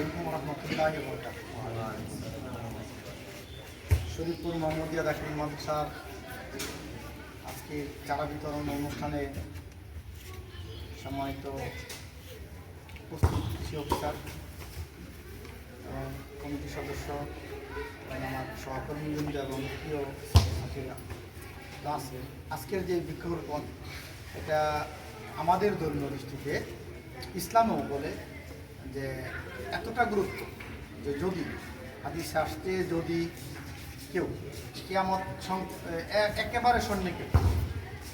আলাইকুম রহমতুল্লাহ শরীফপুর মোহাম্মদিয়া দাখিল মাদ্রাসার আজকে চারা বিতরণ অনুষ্ঠানে সম্মানিত উপস্থিত কৃষি অফিসার এবং কমিটির সদস্য এবং আমার সহকর্মীবৃন্দ এবং প্রিয় আছে আজকের যে বৃক্ষরোপণ এটা আমাদের ধর্মীয় দৃষ্টিতে ইসলামও বলে যে এতটা গুরুত্ব যে যদি হাদিসে আসতে যদি কেউ কেয়ামত একেবারে সন্নিকে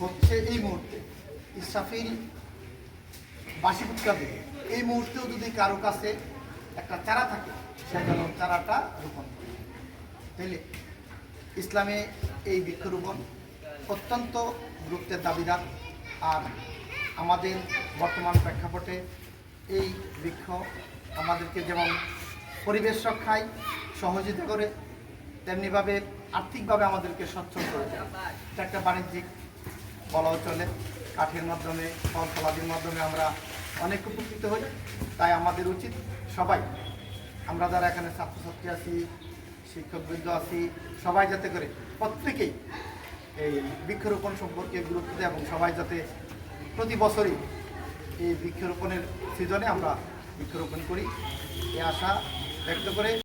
হচ্ছে এই মুহূর্তে ইসাফিল বাসি ফুটকা দিকে এই মুহূর্তেও যদি কারও কাছে একটা চারা থাকে, সে যেন চারাটা রোপণ করে। তাইলে ইসলামে এই বৃক্ষরোপণ অত্যন্ত গুরুত্বের দাবিদার। আর আমাদের বর্তমান প্রেক্ষাপটে এই বৃক্ষ আমাদেরকে যেমন পরিবেশ রক্ষায় সহযোগিতা করে, তেমনিভাবে আর্থিকভাবে আমাদেরকে সচ্ছল করে দেয় এটা একটা বাণিজ্যিক বলাও চলে। কাঠের মাধ্যমে ফল ফলাদির মাধ্যমে আমরা অনেক উপকৃত হই। তাই আমাদের উচিত সবাই, আমরা যারা এখানে ছাত্রছাত্রী আছি, শিক্ষকবৃন্দ আছি, সবাই যাতে করে প্রত্যেকেই এই বৃক্ষরোপণ সম্পর্কে গুরুত্ব দেয় এবং সবাই যাতে প্রতি বছরই এই বৃক্ষরোপণের সিজনে আমরা বৃক্ষরোপণ করি। এই আশা ব্যক্ত করে